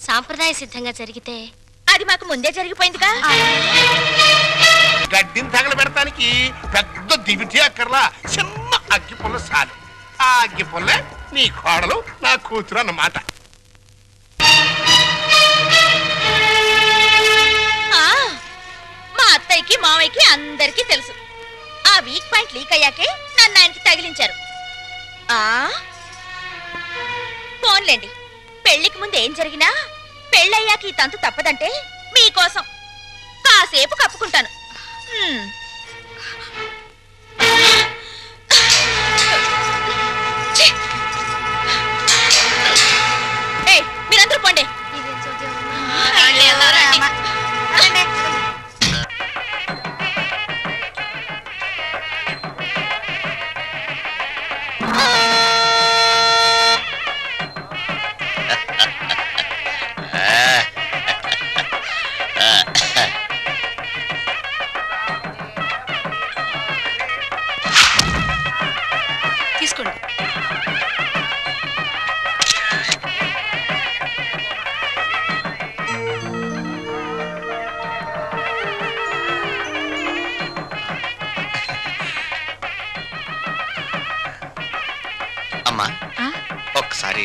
సాంప్రదాయ సిద్ధంగా జరిగితే అది మాకు ముందే జరిగిపోయిందిగా. గడ్డిని తగలబెడటానికి పెద్ద దివిటి అక్కర్లా చిన్న అగ్గి పుల్ల సాలు ఆ అగ్గి పుల్ల నీ కోడలు నా కూతురు అన్నమాట. ఆ, మా అత్తయ్యకి మావయ్యకి అందరికీ తెలుసు. ఆ వీక్ పాయింట్ లీక్ అయ్యాకే నన్ను ఆయనకి తగిలించారు. ఆ? ఫోన్లేండి పెళ్ళికి ముందు ఏం జరిగినా పెళ్ళయ్యాక ఈ తంతు తప్పదంటే మీకోసం. కాసేపు కప్పుకుంటాను. తీసుకోండి. అమ్మా ఒక్కసారి